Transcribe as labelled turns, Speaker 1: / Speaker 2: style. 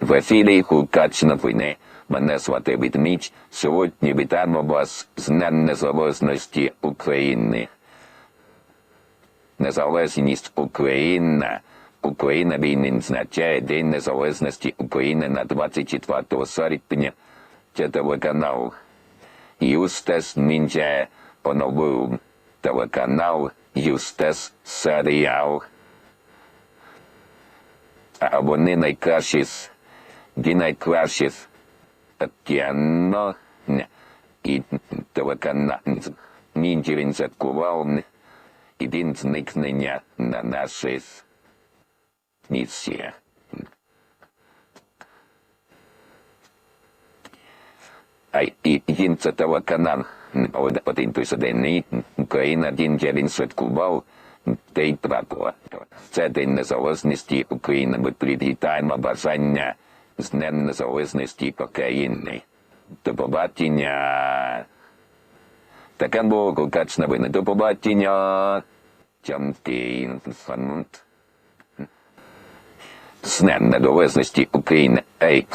Speaker 1: В ефірі Хукач новини. Мене звати Відміч. Сьогодні вітаємо вас з Днем Незалежності України. Незалежність України. Україна він відзначає День Незалежності України на 24 серпня. Це телеканал. Юстес Ніндзя поновив телеканал Юстес Серіал. Вони найкращі ді найкращі кіно і телеканал. Ніндзя він святкував і зникнення на нашій місці. А він це телеканал. Один той день Україна він святкував День прапора. Це День Незалежності України. Ми привітаємо бажання з Днем Незалежності України. До побачення. Таке було Кукач новини. До побачення. Тямтій. З Днем Незалежності України. Ей.